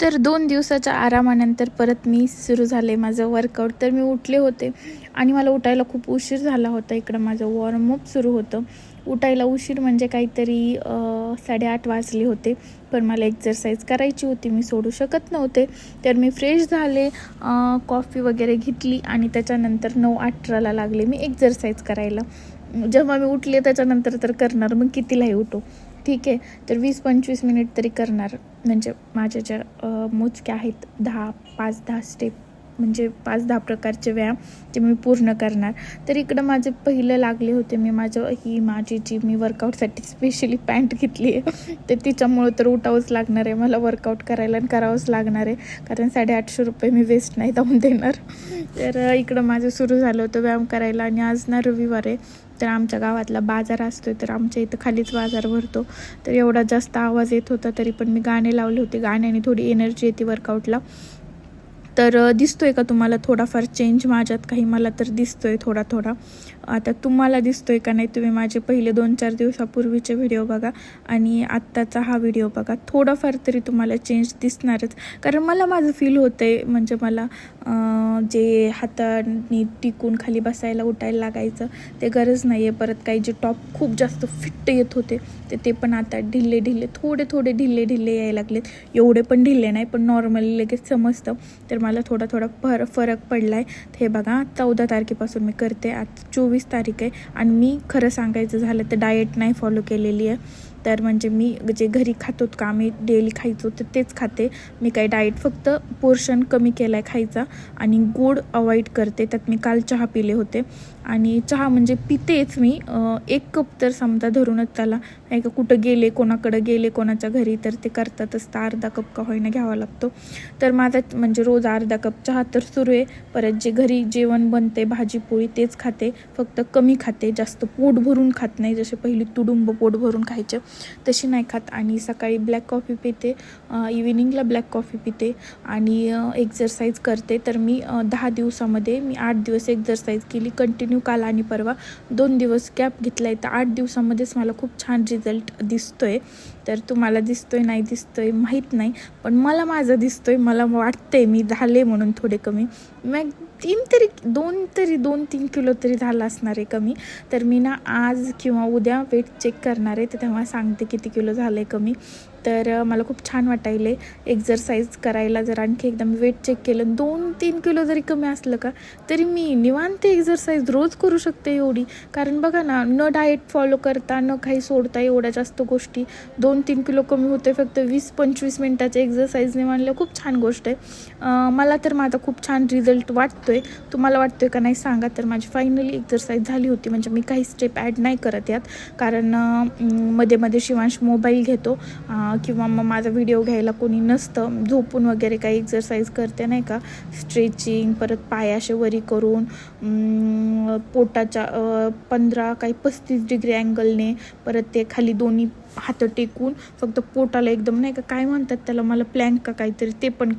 तर दोन दिवसाच्या आरामानंतर परत मी सुरू झाले माझं वर्कआउट तर मी उठले होते आणि मला उठायला खूप उशीर झाला होता. इकडं माझं वॉर्मअप सुरू होतं. उठायला उशीर म्हणजे काहीतरी साडेआठ वाजले होते. पण मला एक्झरसाईज करायची होती. मी सोडू शकत नव्हते. तर मी फ्रेश झाले कॉफी वगैरे घेतली आणि त्याच्यानंतर नऊ अठराला लागले मी एक्झरसाईज करायला. जेव्हा मी उठले त्याच्यानंतर तर करणार. मग कितीलाही उठो. ठीक आहे तर वीस पंचवीस मिनिट तरी करणार. म्हणजे माझ्या ज्या मोजक्या आहेत दहा पाच दहा स्टेप म्हणजे पाच दहा प्रकारचे व्यायाम ते मी पूर्ण करणार. तर इकडं माझे पहिलं लागले होते मी माझं ही माझी जी मी वर्कआउटसाठी स्पेशली पॅन्ट घेतली आहे तर तिच्यामुळं तर उठावंच लागणार आहे मला वर्कआउट करायला आणि करावंच लागणार आहे कारण साडेआठशे रुपये मी वेस्ट नाही जाऊन देणार. तर इकडं माझं सुरू झालं होतं व्यायाम करायला आणि आज ना रविवार आहे तर आमच्या गावातला बाजार असतो तर आमच्या इथं खालीच बाजार भरतो. तर एवढा जास्त आवाज येत होता तरी पण मी गाणे लावले होते गाण्याने थोडी एनर्जी येते वर्कआउटला तर दिसतोय का तुम्हाला थोडाफार चेंज माझ्यात? काही मला तर दिसतोय थोडा थोडा आता तुम्हाला दिसतोय का नाही तुम्ही माझे पहिले दोन चार दिवसापूर्वीचे व्हिडिओ बघा आणि आत्ताचा हा व्हिडिओ बघा. थोडाफार तरी तुम्हाला चेंज दिसणारच. कारण मला माझं फील होतंय म्हणजे मला जे हाताने टिकून खाली बसायला उठायला लागायचं ते गरज नाही आहे परत काही जे टॉप खूप जास्त फिट्ट येत होते तर ते पण आता ढिल्ले ढिल्ले थोडे थोडे ढिल्ले ढिल्ले यायला लागलेत. एवढे पण ढिल्ले नाही पण नॉर्मली लगेच समजतं. तर मला थोडा थोडा फर फरक पडला आहे हे बघा चौदा तारखेपासून मी करते. आज चोवीस तारीख आहे आणि मी खरं सांगायचं झालं तर डाएट नाही फॉलो केलेली आहे. तर म्हणजे मी जे घरी खातोत का आम्ही डेली खायचो तर तेच खाते. मी काही डाएट फक्त पोर्शन कमी केला आहे खायचा आणि गोड अवॉइड करते. त्यात मी काल चहा पिले होते. आणि चहा म्हणजे पितेच मी. एक कप तर समजा धरूनच त्याला. नाही का कुठं गेले कोणाकडं गेले कोणाच्या घरी तर ते करतातच. तर अर्धा कप का होईना घ्यावा लागतो. तर माझा म्हणजे रोज अर्धा कप चहा तर सुरू आहे. परत जे घरी जेवण बनते भाजी पोळी तेच खाते. फक्त कमी खाते. जास्त पोट भरून खात नाही. जसे पहिली तुडुंब पोट भरून खायचे. तशी नाही खात. आणि सकाळी ब्लॅक कॉफी पिते इव्हिनिंगला ब्लॅक कॉफी पिते. आणि एक्झरसाईज करते. तर मी दहा दिवसामध्ये मी आठ दिवस एक्झरसाईज केली. कंटिन्यू काल आणि परवा दोन दिवस गॅप घेतला आहे तर आठ दिवसामध्येच मला खूप छान रिझल्ट दिसतो आहे तर तुम्हाला दिसतोय नाही दिसतोय माहीत नाही. पण मला माझं दिसतोय. मला वाटतंय मी झाले म्हणून थोडे कमी. मॅग तीन तरी दोन तरी दोन तीन किलो तरी झाला असणार आहे कमी. तर मी ना आज किंवा उद्या वेट चेक करणार आहे. तर तेव्हा सांगते किती किलो झालं आहे कमी. तर मला खूप छान वाटायले. एक्झरसाईज करायला जर आणखी एकदा मी वेट चेक केलं दोन तीन किलो जरी कमी असलं का तरी मी निवांत एक्झरसाईज रोज करू शकते एवढी. कारण बघा ना न डाएट फॉलो करता न काही सोडता एवढ्या जास्त गोष्टी. दोन तीन किलो कमी होते फक्त वीस पंचवीस मिनटाच्या एक्झरसाईजने मानलं खूप छान गोष्ट आहे. मला तर माझा खूप छान रिझल्ट वाटतो आहे तुम्हाला वाटतो आहे का नाही सांगा तर माझी फायनली एक्झरसाईज झाली होती. म्हणजे मी काही स्टेप ॲड नाही करत यात. कारण मध्ये मध्ये शिवांश मोबाईल घेतो. किंवा मग माझा व्हिडिओ घ्यायला कोणी नसतं झोपून वगैरे काही एक्झरसाईज करते नाही का? स्ट्रेचिंग परत पायाशे वरी करून पोटाच्या पंधरा काही पस्तीस डिग्री अँगलने परत ते खाली दोन्ही हात टेकून फक्त पोटाला एकदम नाही का काय म्हणतात त्याला मला प्लँक का काहीतरी ते पण